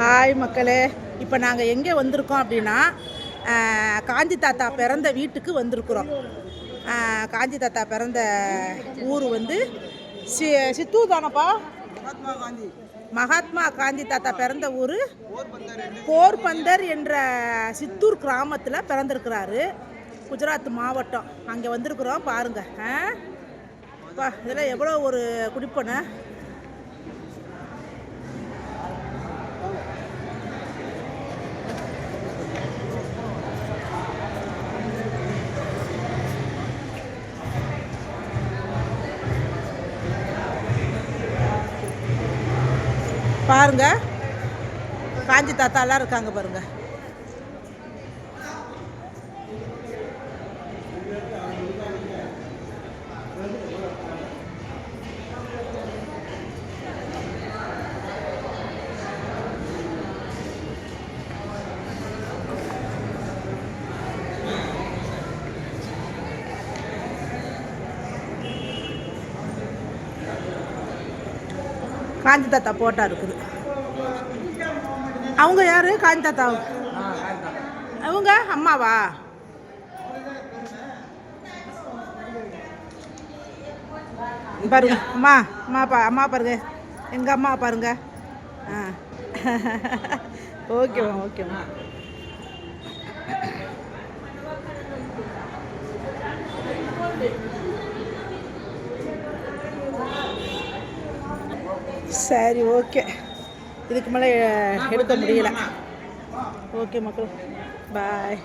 Hi மக்களே. இப்போ நாங்கள் எங்கே வந்திருக்கோம் அப்படின்னா காஞ்சி தாத்தா பிறந்த வீட்டுக்கு வந்திருக்கிறோம். காஞ்சி தாத்தா பிறந்த ஊர் வந்து சி சித்தூர் தானப்பா மகாத்மா காந்தி. மகாத்மா காந்தி தாத்தா பிறந்த ஊர் போர்பந்தர் என்ற சித்தூர் கிராமத்தில் பிறந்திருக்கிறாரு. குஜராத் மாவட்டம். அங்கே வந்திருக்கிறோம் பாருங்கள் இதெல்லாம் எவ்வளோ ஒரு குடிப்பனை பாருங்கள் காஞ்சி தாத்தாலாம் இருக்காங்க பாருங்கள் காஞ்சி தாத்தா போட்டா இருக்குது. அவங்க யாரு? காஞ்சி தாத்தா. அவங்க அம்மாவா? பாருங்க அம்மா அம்மா பா அம்மா பாருங்க. எங்க அம்மா பாருங்க. ஆ. ஓகேம்மா ஓகேம்மா சரி ஓகே. இதுக்கு மேலே எடுக்க முடியல. ஓகே மக்கள். பாய்